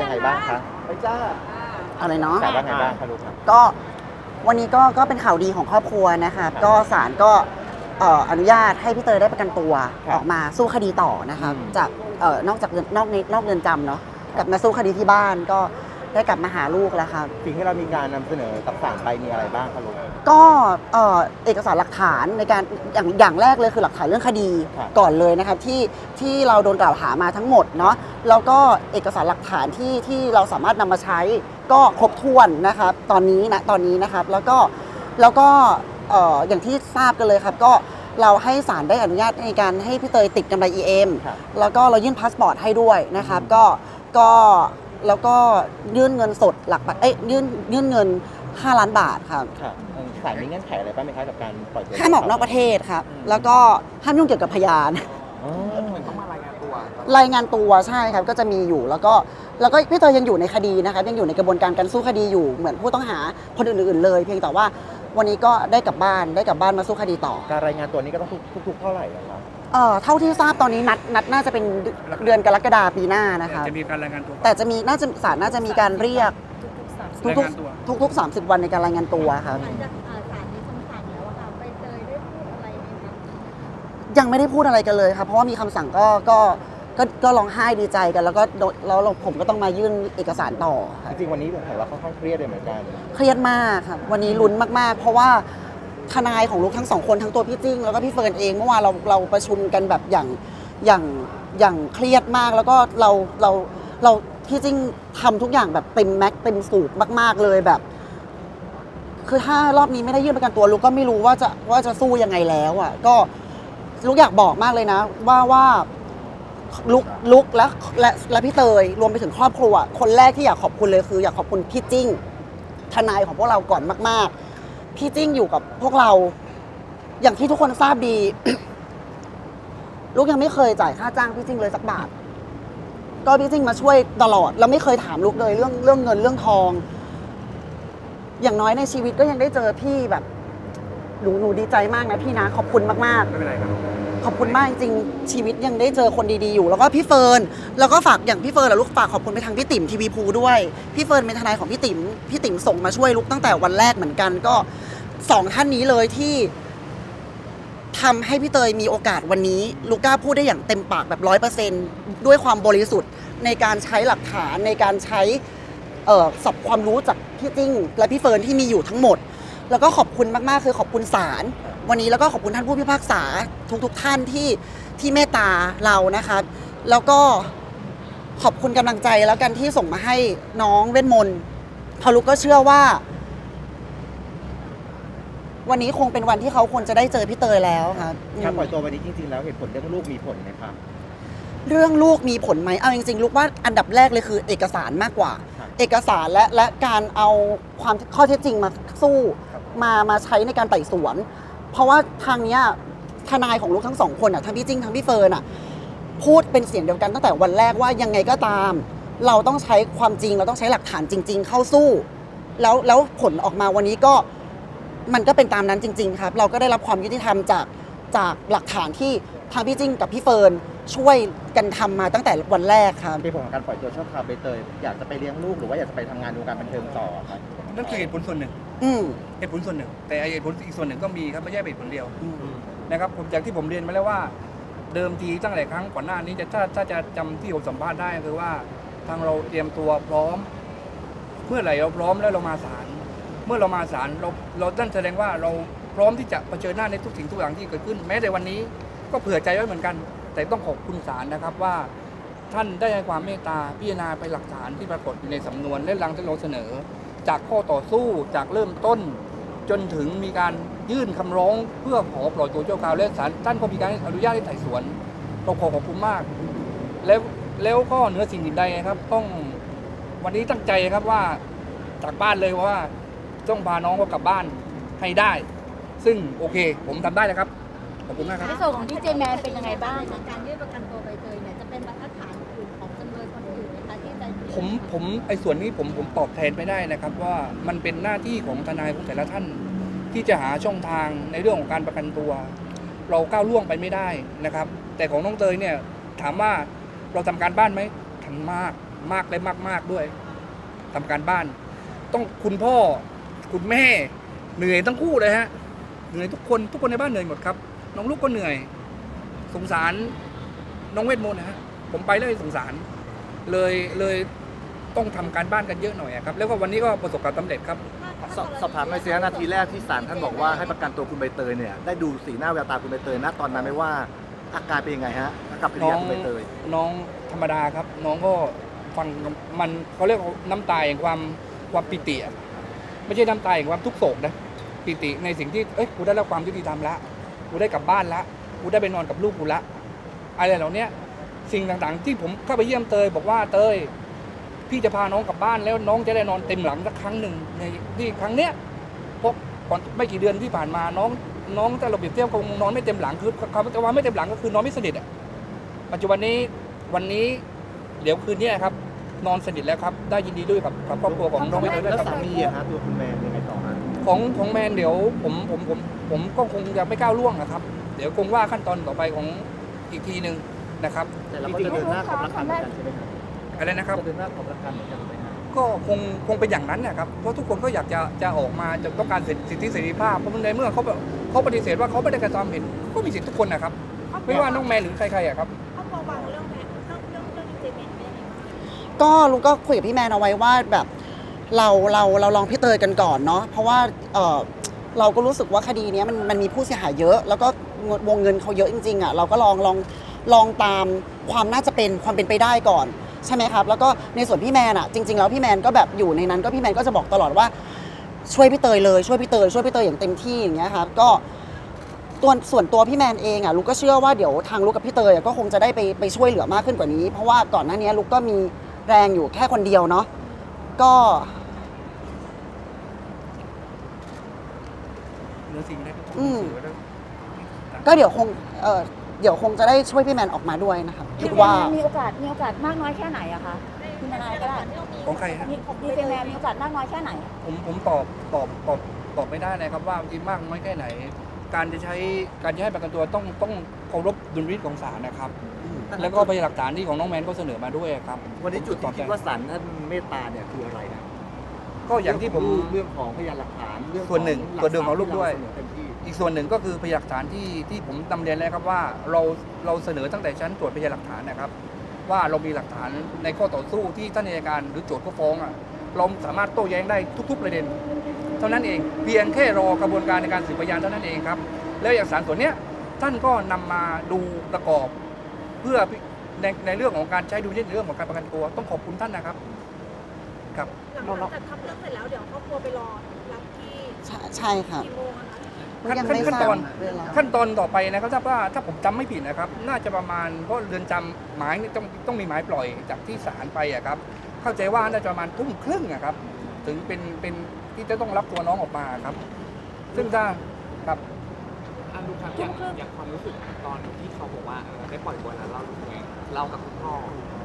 ว่ายังไงบ้างคะไปจ้าอะไรเนาะ ศาลว่าไงบ้างคะลูกครับก็วันนี้ก็ก็เป็นข่าวดีของครอบครัวนะครับก็ศาลก็เอ่ออนุญาตให้พี่เตยได้ประกันตัวครับออกมาสู้คดีต่อนะครับอืมจากเอ่อนอกจากเรือนนอกในนอกเรือนจำเนาะกลับมาสู้คดีที่บ้านก็ ได้กลับมาหาลูกแล้วครับ สิ่งที่เรามีการนำเสนอกับศาลไปมีอะไรบ้างคะลูกก็เอ่อเอกสารหลักฐานในการอย่างอย่างแรกเลยคือหลักฐานเรื่องคดีครับก่อนเลยนะครับที่ที่เราโดนกล่าวหามาทั้งหมดเนาะแล้วก็เอกสารหลักฐานที่ที่เราสามารถนำมาใช้ก็ครบถ้วนนะครับ ตอนนี้นะตอนนี้นะครับแล้วก็แล้วก็เอ่ออย่างที่ทราบกันเลยครับก็เราให้ศาลได้อนุญาตในการให้พี่เตยติดกำไร EM ครับ แล้วก็เรายื่นพาสปอร์ตให้ด้วยนะครับ ก็ก็ แล้วก็ยื่นเงินสดหลักเอ้ยยื่นยื่นเงิน 5 ล้านบาทครับค่ะเออศาลมีเงื่อนไขอะไรบ้างไหมคะกับการปล่อยตัวห้ามออกนอกประเทศครับแล้วก็ห้ามยุ่งเกี่ยวกับพยาน อ๋อต้องมารายงานตัวรายงานตัวใช่ครับก็จะมีอยู่แล้วก็แล้วก็พี่เตยยังอยู่ในคดีนะครับยังอยู่ในกระบวนการการสู้คดีอยู่เหมือนผู้ต้องหาคนอื่นๆเลย เพียงแต่ว่าวันนี้ก็ได้กลับบ้านได้กลับบ้านมาสู้คดีต่อ การรายงานตัวนี้ก็ต้องทุกทุกๆเท่าไหร่อะคะ เอ่อเท่าที่ทราบตอนนี้นัดนัดน่าจะเป็นเดือนกรกฎาปีหน้านะครับจะมีการรายงานตัวแต่จะมีน่าจะศาลน่าจะมีการเรียกรายทุกงานตัวๆทุกๆ30วันในการรายงานตัวครับหลังจากอ่าศาลมีคำสั่งแล้วอะค่ะใบเตยได้พูดอะไรไหมคะยังไม่ได้พูดอะไรกันเลยครับเพราะว่ามีคำสั่งก็ก็ก็ก็ร้องไห้ดีใจกัน แล้วก็โดนแล้วเราผมก็ต้องมายื่นเอกสารต่อครับจริงๆวันนี้ผมเห็นว่าค่อนข้างเครียดเลยเหมือนกัน เครียดมากครับวันนี้ลุ้นมากๆ เพราะว่า ทนายของลูกทั้งสองคนทั้งตัวพี่จิ้งแล้วก็พี่เฟิร์นเองเมื่อวานเราเราประชุมกันแบบอย่างอย่างอย่างเครียดมาก แล้วก็เราเราเราพี่จิ้งทำทุกอย่างแบบเต็มแม็กซ์เต็มสูบมาก ๆเลยแบบ คือถ้ารอบนี้ไม่ได้ยื่นประกันตัวลูกก็ไม่รู้ว่าจะว่าจะสู้ยังไงแล้วอะ ก็ลูกอยากบอกมากเลยนะ ว่าว่าลุกลุกและและและพี่เตยรวมไปถึงครอบครัว คนแรกที่อยากขอบคุณเลยคือ อยากขอบคุณพี่จิ้งทนายของพวกเราก่อนมาก ๆ พี่จิ้งอยู่กับพวกเรา อย่างที่ทุกคนทราบดี ลูกยังไม่เคยจ่ายค่าจ้างพี่จิ้งเลยสักบาท ก็พี่จิ้งมาช่วยตลอด เราไม่เคยถามลูกเลยเรื่องเรื่องเงินเรื่องทอง อย่างน้อยในชีวิตก็ยังได้เจอพี่แบบหนูหนูดีใจมากนะพี่นะขอบคุณมากๆ ไม่เป็นไรครับ ขอบคุณมากจริงๆชีวิตยังได้เจอคนดีๆอยู่ แล้วก็พี่เฟิร์นแล้วก็ฝากอย่างพี่เฟิร์นและลูกฝากขอบคุณไปทางพี่ติ๋มทีวีภูด้วยพี่เฟิร์นเป็นทนายของพี่ติ๋มพี่ติ๋มส่งมาช่วยลูกตั้งแต่วันแรกเหมือนกันก็สองท่านนี้เลยที่ทำให้พี่เตยมีโอกาสวันนี้ ลูกกล้าพูดได้อย่างเต็มปากแบบร้อยเปอร์เซนด้วยความบริสุทธิ์ ในการใช้หลักฐานในการใช้เอ่อสับความรู้จากพี่จิ้ง และพี่เฟิร์นที่มีอยู่ทั้งหมด แล้วก็ขอบคุณมากๆ คือขอบคุณศาลวันนี้แล้วก็ขอบคุณท่านผู้พิพากษาทุกๆท่านที่ที่เมตตาเรานะคะแล้วก็ขอบคุณกำลังใจแล้วกันที่ส่งมาให้น้องเวทมนต์เพอลูกก็เชื่อว่า วันนี้คงเป็นวันที่เขาควรจะได้เจอพี่เตยแล้วครับอืมการปล่อยตัววันนี้จริงๆแล้วเหตุผลเรื่องลูกมีผลไหมคะเรื่องลูกมีผลไหมเอาจริงๆลูกว่าอันดับแรกเลยคือ เอกสารมากกว่าครับเอกสารและและการเอาความข้อเท็จจริงมาสู้ มามาใช้ในการไต่สวน เพราะว่าทางเนี้ยทนายของลูกทั้งสองคนอะทั้งพี่จิ้งทั้งพี่เฟิร์นอะพูดเป็นเสียงเดียวกันตั้งแต่วันแรกว่ายังไงก็ตาม เราต้องใช้ความจริงเราต้องใช้หลักฐานจริง ๆ เข้าสู้ แล้วแล้วผลออกมาวันนี้ก็มันก็เป็นตามนั้นจริง ๆ ครับ เราก็ได้รับความยุติธรรมจากจากหลักฐานที่ ทางพี่จิ้งกับพี่เฟิร์นช่วยกันทำมาตั้งแต่วันแรกครับในผลของการปล่อยตัวชั่วคราวใบเตยอยากจะไปเลี้ยงลูกหรือว่าอยากจะไปทำงานในวงการบันเทิงต่อครับนั่นคือเหตุผลส่วนหนึ่งอืมเหตุผลส่วนหนึ่ง แต่เหตุผลอีกส่วนหนึ่งก็มีครับไม่ใช่เหตุผลเดียวนะครับผมจากที่ผมเรียนมาแล้วว่า เดิมทีตั้งแต่ครั้งก่อนหน้านี้จะถ้าถ้าจะจำที่ผมสัมภาษณ์ได้คือว่าทางเราเตรียมตัวพร้อม เมื่อไหร่เราพร้อมแล้วเรามาศาลเมื่อเรามาศาลเราเรานั่นแสดงว่าเราพร้อมที่จะเผชิญหน้าในทุกสิ่งทุกอย่างที่เกิดขึ้น แม้แต่วันนี้ ก็เผื่อใจไว้เหมือนกัน แต่ต้องขอบคุณศาลนะครับว่า ท่านได้ให้ความเมตตาพิจารณาไปหลักฐานที่ปรากฏอยู่ในสำนวนและหลังที่เราเสนอ จากข้อต่อสู้จากเริ่มต้น จนถึงมีการยื่นคำร้องเพื่อขอปล่อยตัวชั่วคาวและศาลท่านก็มีการอนุญาตให้ไต่สวนเราขอขอบคุณมาก แล้วแล้วก็เหนือสิ่งอื่นใดครับ ต้องวันนี้ตั้งใจครับว่าจากบ้านเลยว่าต้องพาน้องเขากลับบ้านให้ได้ ซึ่งโอเค ผมทำได้นะครับ ขอบคุณมากครับ ในส่วนของที่เจแมนเป็นยังไงบ้างในการยื่นประกันตัวใบเตยเนี่ยจะเป็นบรรทัดฐานอื่นของจำเลยคนอื่นไหมคะที่จะผมผมไอ้ส่วนนี้ผมผมตอบแทนไม่ได้นะครับ ว่ามันเป็นหน้าที่ของทนายของแต่ละท่าน ที่จะหาช่องทางในเรื่องของการประกันตัว เราก้าวล่วงไปไม่ได้นะครับ แต่ของน้องเตยเนี่ยถามว่าเราทำการบ้านไหมทำมากมากและมากๆด้วยทำการบ้าน ต้องคุณพ่อ คุณแม่เหนื่อยทั้งคู่เลยฮะเหนื่อยทุกคนทุกคนในบ้านเหนื่อยหมดครับ น้องลูกก็เหนื่อย สงสารน้องเวทมนต์นะฮะผมไปเลยสงสาร เลยเลยต้องทำการบ้านกันเยอะหน่อยอะครับ แล้วก็วันนี้ก็ประสบความสำเร็จครับสอบสอบถามหน่อยสิฮะนาทีแรกที่ศาลท่านบอกว่าให้ประกันตัวคุณใบเตยเนี่ยได้ดูสีหน้าแววตาคุณใบเตยนะตอนนั้นไหมว่าอาการเป็นยังไงฮะกับกิริยาคุณใบเตยน้องธรรมดาครับ น้องก็ฟังมันเขาเรียกว่าน้ำตาแห่งความความปิติอะไม่ใช่น้ำตาแห่งความทุกข์โศกนะปิติในสิ่งที่เอ้ยกูได้รับความยุติธรรมละ กูได้กลับบ้านละกูได้ไปนอนกับลูกกูละอะไรเหล่าเนี้ยสิ่งต่างๆ ที่ผมเข้าไปเยี่ยมเตยบอกว่าเตยพี่จะพาน้องกลับบ้านแล้วน้องจะได้นอนเต็มหลังสักครั้งหนึ่งในที่ครั้งเนี้ยเพราะก่อนไม่กี่เดือนที่ผ่านมาน้อง น้องแต่เราเปรียบเทียบคงนอนไม่เต็มหลังคือคำว่าไม่เต็มหลังก็คือนอนไม่สนิทอะปัจจุบันนี้วันนี้เดี๋ยวคืนนี้ครับ นอนสนิทแล้วครับ ได้ยินดีด้วยกับกับครอบครัวของน้องไม่ได้ด้วยแล้วครับสามีอะฮะตัวคุณแมนยังไงต่อฮะของของแมนเดี๋ยวผมผมผม ผมก็คงจะไม่ก้าวล่วงนะครับ เดี๋ยวคงว่าขั้นตอนต่อไปของอีกทีหนึ่งนะครับแต่เราก็จะเดินหน้าขอบประกันเหมือนกันใช่ไหมฮะอะไรนะครับ จะเดินหน้าขอบประกันเหมือนกันไหมฮะก็คงคงเป็นอย่างนั้นนะครับ เพราะทุกคนก็อยากจะจะออกมาจะต้องการสิทธิสิทธิเสรีภาพ เพราะในเมื่อเขาแบบเขาปฏิเสธว่าเขาไม่ได้กระทำผิดก็มีสิทธิทุกคนนะครับ ไม่ว่าน้องแมนหรือใครๆอะครับ ครอบครัววางเรื่องแม่เรื่องเรื่องเรื่องเจเมนเป็นยังไงบ้างก็ลุงก็คุยกับพี่แมนเอาไว้ว่าแบบเราเราเราลองพี่เตยกันก่อนเนาะเพราะว่าเออ เราก็รู้สึกว่าคดีนี้มันมันมีผู้เสียหายเยอะ แล้วก็วงเงินเขาเยอะจริงๆอะเราก็ลองลองลองตามความน่าจะเป็นความเป็นไปได้ก่อนใช่ไหมครับ แล้วก็ในส่วนพี่แมนอะจริง ๆ แล้วพี่แมนก็แบบอยู่ในนั้น ก็พี่แมนก็จะบอกตลอดว่าช่วยพี่เตยเลยช่วยพี่เตยช่วยพี่เตยอย่างเต็มที่อย่างเงี้ยครับก็ตัวส่วนตัวพี่แมนเองอะลูกก็เชื่อว่าเดี๋ยวทางลูกกับพี่เตยก็คงจะได้ไปไปช่วยเหลือมากขึ้นกว่านี้ เพราะว่าก่อนหน้านี้ลูกก็มีแรงอยู่แค่คนเดียวเนาะก็ เห นือสิ่งใดก็อืมถือว่าได้ก็เดี๋ยวคงเออเดี๋ยวคงจะได้ช่วยพี่แมนออกมาด้วยนะครับคิดว่า มีโอกาสมีโอกาสมากน้อยแค่ไหนอะคะคุณทนายก็ได้ของใครฮะ มีมีเป็นแมนมีโอกาสมากน้อยแค่ไหน ผมผมตอบตอบตอบตอบไม่ได้นะครับว่าจริงมากน้อยแค่ไหน การจะใช้การจะให้ประกันตัวต้องต้องเคารพดุลพินิจของศาลนะครับ แล้วก็พยานหลักฐานที่ของน้องแมนก็เสนอมาด้วยครับวันนี้จุดตอที่บคิดว่าศาลท่านเมตตาเนี่ยคืออะไรฮะ ก็อย่างที่ผม เรื่องของพยานหลักฐานเรื่องขอส่วนหนึ่งลักส่วนหนึ่งของลูกด้วยทรัพที่เราเสนอเต็มที่อีกส่วนหนึ่งก็คือพยานหลักฐานที่ที่ผมนำเรียนแล้วครับว่าเราเราเสนอตั้งแต่ชั้นตรวจพยานหลักฐานนะครับ ว่าเรามีหลักฐานในข้อต่อสู้ที่ท่านอัยการหรือโจทย์ก็ฟ้องอะเราสามารถโต้แย้งได้ทุก ๆ ประเด็น เท่านั้นเองเพียงแค่รอกระบวนการในการสืบพยานเท่านั้นเองครับ แล้วเอกสารส่วนเนี้ยท่านก็นำมาดูประกอบ เพื่อในในเรื่องของการใช้ดูในเรื่องของการประกันตัว ต้องขอบคุณท่านนะครับ ครับหลังจากทำเรื่องเสร็จแล้วเดี๋ยวครอบครัวไปรอรับที่ใช่ใช่ครับกี่โมงอะคะลูกยังไม่ขั้นทราตบอนเวลาขั้นตอนต่อไปนะครับถ้าว่าถ้าผมจำไม่ผิดนะครับ น่าจะประมาณเพราะเรือนจำหมายนี่ต้องต้องมีหมายปล่อยจากที่ศาลไปอะครับ เข้าใจว่าน่าจะประมาณทุ่มครึ่งอะครับ ถึงเป็นเป็นที่จะต้องรับตัวน้องออกมาครับ ซึ่งถ้าครับ อันดูครับอย่างอย่างความรู้สึกตอนที่เขาบอกว่าเออได้ปล่อยตัวแล้วเรารู้สึกไงเรากับคุณพ่อ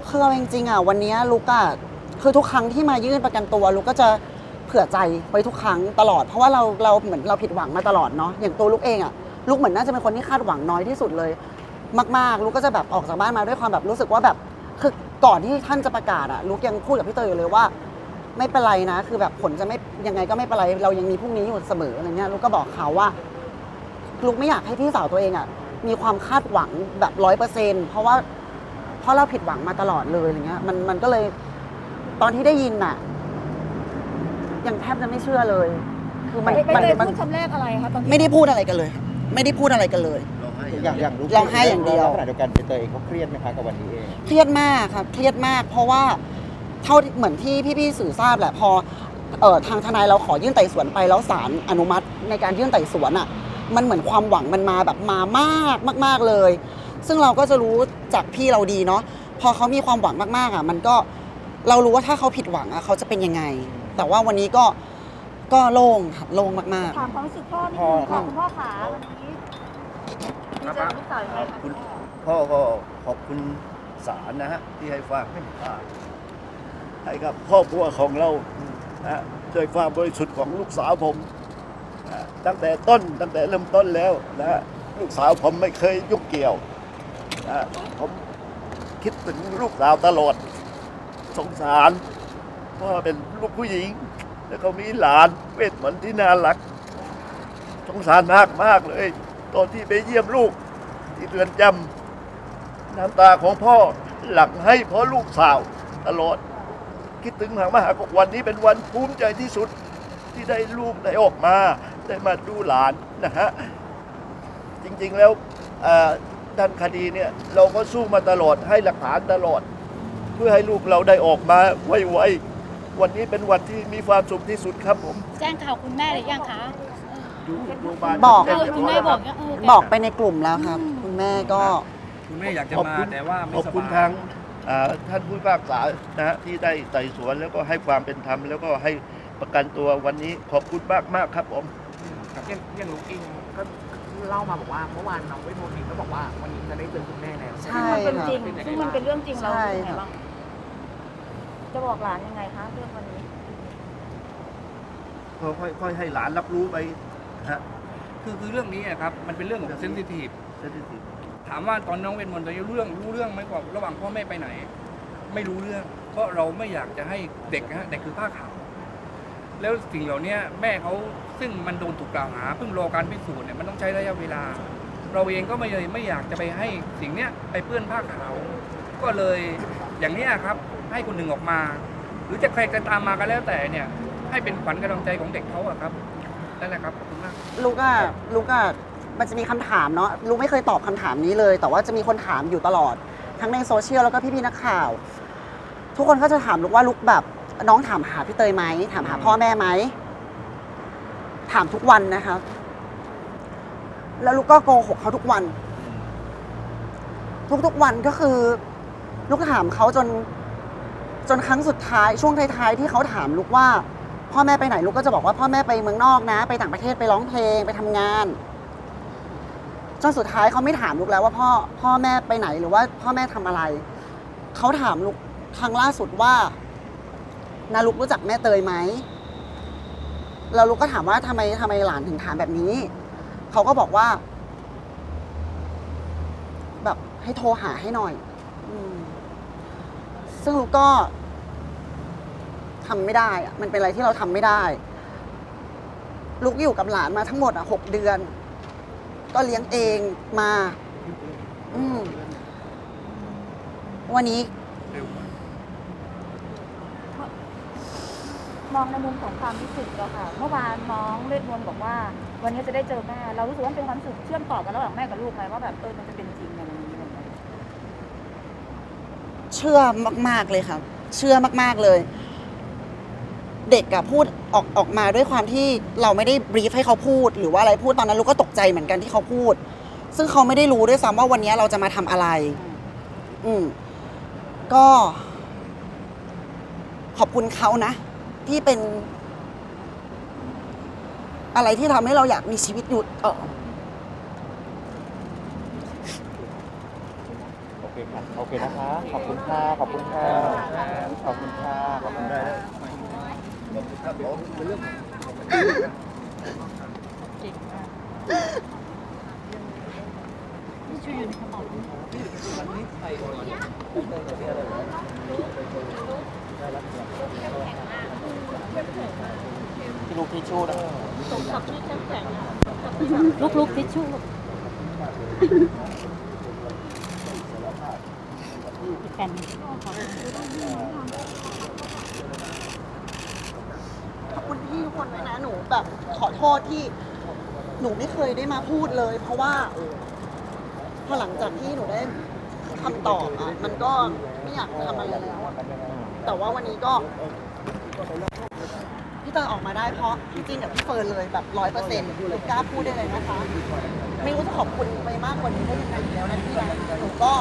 คือเอาจริงๆอะวันเนี้ยลูกอะ คือทุกครั้งที่มายื่นประกันตัวลูกก็จะเผื่อใจไว้ทุกครั้งตลอด เพราะว่าเราเราเหมือนเราผิดหวังมาตลอดเนาะอย่างตัวลูกเองอะลูกเหมือนน่าจะเป็นคนที่คาดหวังน้อยที่สุดเลย มากๆ ลูกก็จะแบบออกจากบ้านมาด้วยความแบบรู้สึกว่าแบบคือก่อนที่ท่านจะประกาศอะลูกยังพูดกับพี่เตยอยู่เลยว่า ไม่เป็นไรนะ คือแบบผลจะไม่ยังไงก็ไม่เป็นไรเรายังมีพรุ่งนี้อยู่เสมออะไรเงี้ยลูกก็บอกเขาว่าลูกไม่อยากให้พี่สาวตัวเองอะมีความคาดหวังแบบร้อยเปอร์เซ็นต์เพราะว่าเพราะเราผิดหวังมาตลอดเลยอะไรเงี้ยมันมันก็เลย ตอนที่ได้ยินน่ะ ยังแทบจะไม่เชื่อเลย คือมันไปไปมันเลยมันพูดคำแรกอะไรคะตอนที่ไม่ได้พูดอะไรกันเลยครับไม่ได้พูดอะไรกันเลย อย่างอย่างลูกร้องไห้อย่างเดียว ขณะเดียวกันใบเตยเองเขาเครียดไหมคะกับวันนี้เอง เครียดมากครับ เครียดมาก เพราะว่าเท่าที่เหมือนที่พี่ๆสื่อทราบแหละพอเอ่อทางทนายเราขอยื่นไต่สวนไปแล้วศาลอนุมัติในการยื่นไต่สวนอะ มันเหมือนความหวังมันมาแบบมามากมาก ๆเลย ซึ่งเราก็จะรู้จากพี่เราดีเนาะพอเขามีความหวังมากๆอะ มันก็ เรารู้ว่าถ้าเขาผิดหวังอะเขาจะเป็นยังไง แต่ว่าวันนี้ก็ก็โล่งครับโล่งมากถามความรู้สึกพ่อนิดนึงค่ะคุณพ่อขาวันนี้ดีใจกับลูกสาวยังไงคะคุณพ่อ พ่อก็ขอบคุณศาลนะฮะ ที่ให้ความให้ค่าให้กับครอบครัวของเรานะฮะด้วยความบริสุทธิ์ของลูกสาวผมนะตั้งแต่ต้นตั้งแต่เริ่มต้นแล้วนะฮะลูกสาวผมไม่เคยยุ่งเกี่ยวนะผมคิดถึงลูกสาวตลอด สงสารเพราะว่าเป็นลูกผู้หญิง แล้วก็มีหลานเวทมนต์ที่น่ารัก สงสารมากมากเลย ตอนที่ไปเยี่ยมลูกที่เรือนจำน้ำตาของพ่อหลั่งให้เพราะลูกสาวตลอด คิดถึงหางมหากวันนี้เป็นวันภูมิใจที่สุดที่ได้ลูกได้ออกมาได้มาดูหลานนะฮะจริงๆแล้วเอ่อด้านคดีเนี่ยเราก็สู้มาตลอดให้หลักฐานตลอด พื่อให้ลูกเราได้ออกมาไวๆวันนี้เป็นวันที่มีความสุขที่สุดครับผมแจ้งข่าวคุณแม่หรือยังคะดูโรงพยาบาลบอกเรียเออบคุณร้แม่ยบอกแล้วเออบอกไปในกลุ่มแล้วครับ คุณแม่ก็คุณแม่อยากจะขอบมาคุณแต่ว่าไม่ขอบสคุณบายทางอ่าท่านผู้พิพากษานะฮะที่ได้ไต่สวนแล้วก็ให้ความเป็นธรรมแล้วก็ให้ประกันตัววันนี้ขอบคุณมากมากๆครับผมครับอย่างอย่างลูกเองก็เล่ามาบอกว่าเมื่อวานน้องเวทมนต์เองก็บอกว่าวันนี้จะได้เจอคุณแม่แล้วใช่ซึ่งมันเป็นค่ะ จริงซึ่งมันเป็นเรื่องจริงเราใช่ เป็นยังไงค่ะบ้าง จะบอกหลานยังไงคะเรื่องวันนี้ ก็ค่อยๆให้หลานรับรู้ไปนะฮะคือคือเรื่องนี้อะครับมันเป็นเรื่องของเซนซิทีฟเซนซิทีฟถามว่าตอนน้องเวทมนต์ตอนนี้รู้เรื่องรู้เรื่องไหมว่าระหว่างพ่อแม่ไปไหน ไม่รู้เรื่อง เพราะเราไม่อยากจะให้เด็กนะฮะเด็กคือผ้าขาวแล้วสิ่งเหล่านี้แม่เขาซึ่งมันโดนถูกกล่าวหาเพิ่งรอการพิสูจน์เนี่ยมันต้องใช้ระยะเวลา เราเองก็ไม่เลยไม่อยากจะไปให้สิ่งเนี้ยไปเปื้อนผ้าขาว ก็เลยอย่างเนี้ยครับ ให้คนหนึ่งออกมา หรือจะใครจะตามมาก็แล้วแต่เนี่ย ให้เป็นขวัญกำลังใจของเด็กเขาอะครับนั่นแหละครับขอบคุณมาก ลูกอะลูกอะมันจะมีคำถามเนาะลูกไม่เคยตอบคำถามนี้เลย แต่ว่าจะมีคนถามอยู่ตลอด ทั้งในโซเชียลแล้วก็พี่ๆนักข่าว ทุกคนก็จะถามลูกว่าลูกแบบ น้องถามหาพี่เตยไหมถามหาพ่อแม่ไหมถามทุกวันนะคะ แล้วลูกก็โกหกเขาทุกวัน ทุกๆวันก็คือ ลูกถามเขาจน จนครั้งสุดท้ายช่วงท้ายๆที่เขาถามลูกว่า พ่อแม่ไปไหนลูกก็จะบอกว่าพ่อแม่ไปเมืองนอกนะ ไปต่างประเทศไปร้องเพลงไปทำงานจนสุดท้ายเขาไม่ถามลูกแล้วว่าพ่อพ่อแม่ไปไหนหรือว่าพ่อแม่ทำอะไร เขาถามลูกครั้งล่าสุดว่านาลูกรู้จักแม่เตยไหมแล้วลูกก็ถามว่าทำไมทำไมหลานถึงถามแบบนี้ เขาก็บอกว่า แบบให้โทรหาให้หน่อยอซึ่งลูกก็ ทำไม่ได้อะมันเป็นอะไรที่เราทำไม่ได้ ลูกอยู่กับหลานมาทั้งหมดอะหกเดือน ก็เลี้ยงเองมา อืมวันนี้ มองในมุมของความรู้สึกเราค่ะ เมื่อวานน้องเวทมนต์บอกว่า วันนี้จะได้เจอแม่ เรารู้สึกว่ามันเป็นความรู้สึกเชื่อมต่อกันระหว่างแม่กับลูกไหมว่าแบบเออมันจะเป็นจริงในวันนี้อะไรอย่างเงี้ยเชื่อมาก ๆเลยครับเชื่อมาก ๆเลย เด็กอะพูดออกออกมาด้วยความที่เราไม่ได้บรีฟให้เขาพูด หรือว่าอะไรพูดตอนนั้นลูกก็ตกใจเหมือนกันที่เขาพูด ซึ่งเขาไม่ได้รู้ด้วยซ้ำว่าวันนี้เราจะมาทำอะไร อืมก็ ขอบคุณเขานะ ที่เป็น อะไรที่ทำให้เราอยากมีชีวิตอยู่ต่อ โอเคค่ะโอเคนะคะ ขอบคุณค่ะ ขอบคุณค่ะ ขอบคุณค่ะ ขอบคุณค่ะ ที่ลูกที่ชูดอะลุกลุกทิชชู่กัน ขอบคุณพี่ทุกคนด้วยนะหนู แบบขอโทษที่หนูไม่เคยได้มาพูดเลย เพราะว่าพอหลังจากที่หนูได้คำตอบอะมันก็ไม่อยากทำอะไรแล้วอะแต่ว่าวันนี้ก็พี่เตยออกมาได้เพราะพี่จินกับพี่เฟิร์นเลยแบบร้อยเปอร์เซ็นต์หนูกล้าพูดได้เลยนะคะ ไม่รู้จะขอบคุณไปมากกว่านี้ได้ยังไงอยู่แล้วนะพี่นะหนูก็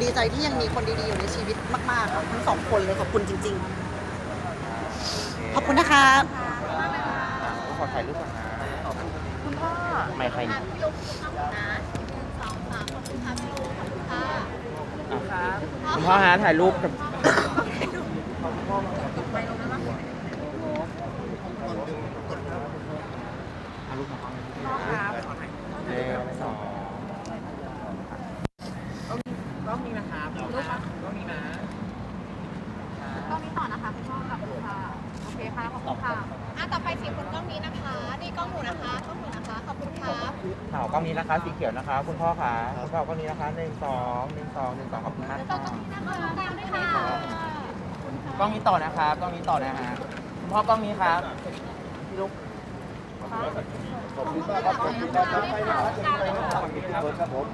ดีใจที่ยังมีคนดีๆอยู่ในชีวิตมากๆค่ะทั้งสองคนเลยขอบคุณจริง ๆ ขอบคุณนะคะขอถ่ายรูปก่อนนะคุณพ่อไม่ใครนี่คุณพ่อฮะถ่ายรูปกับเอารูปมาก่อนเร็วสองก็มีนะครับก็มีนะ ค่ะอะต่อไปสี่คนกล้องนี้นะคะนี่กล้องหนูนะคะกล้องหนูนะคะขอบคุณครับข่าวกล้องนี้นะคะสีเขียวนะคะ คุณพ่อค่ะคุณพ่อกล้องนี้นะคะหนึ่งสองหนึ่งสองหนึ่งสองขอบคุณมากต่อค่ะกล้องนี้นะคะตามด้วยค่ะกล้องนี้ต่อนะครับกล้องนี้ต่อนะฮะคุณพ่อกล้องนี้ครับพี่ลูกขอบคุณมากครับขอบคุณมากครับผม